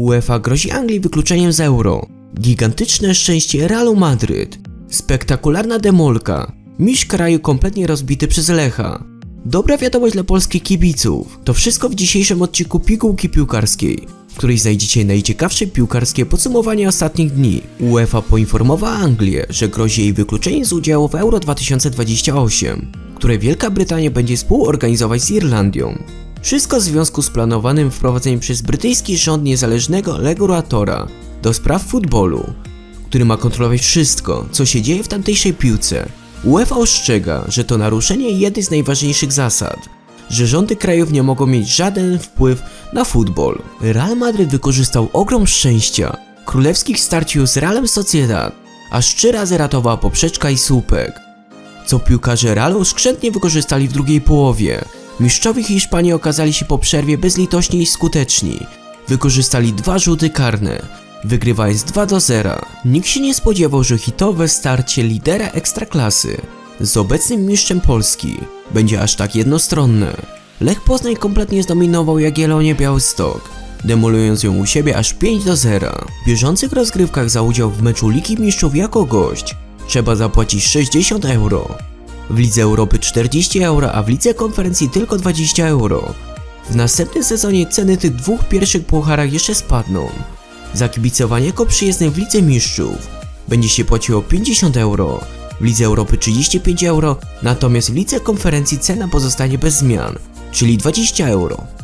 UEFA grozi Anglii wykluczeniem z euro. Gigantyczne szczęście Realu Madryt. Spektakularna demolka. Mistrz kraju kompletnie rozbity przez Lecha. Dobra wiadomość dla polskich kibiców. To wszystko w dzisiejszym odcinku Pigułki Piłkarskiej, w której znajdziecie najciekawsze piłkarskie podsumowanie ostatnich dni. UEFA poinformowała Anglię, że grozi jej wykluczenie z udziału w Euro 2028, które Wielka Brytania będzie współorganizować z Irlandią. Wszystko w związku z planowanym wprowadzeniem przez brytyjski rząd niezależnego regulatora do spraw futbolu, który ma kontrolować wszystko, co się dzieje w tamtejszej piłce. UEFA ostrzega, że to naruszenie jednej z najważniejszych zasad, że rządy krajów nie mogą mieć żaden wpływ na futbol. Real Madryt wykorzystał ogrom szczęścia królewskich starciu z Realem Sociedad, aż trzy razy ratowała poprzeczka i słupek, co piłkarze Realu skrzętnie wykorzystali w drugiej połowie. Mistrzowie Hiszpanii okazali się po przerwie bezlitośni i skuteczni. Wykorzystali dwa rzuty karne, wygrywając 2 do 0. Nikt się nie spodziewał, że hitowe starcie lidera ekstraklasy z obecnym mistrzem Polski będzie aż tak jednostronne. Lech Poznań kompletnie zdominował Jagiellonię Białystok, demolując ją u siebie aż 5 do 0. W bieżących rozgrywkach za udział w meczu Ligi Mistrzów jako gość trzeba zapłacić 60 euro. W Lidze Europy 40 euro, a w Lidze Konferencji tylko 20 euro. W następnym sezonie ceny tych dwóch pierwszych pucharach jeszcze spadną. Za kibicowanie jako przyjezdny w Lidze Mistrzów będzie się płaciło 50 euro, w Lidze Europy 35 euro, natomiast w Lidze Konferencji cena pozostanie bez zmian, czyli 20 euro.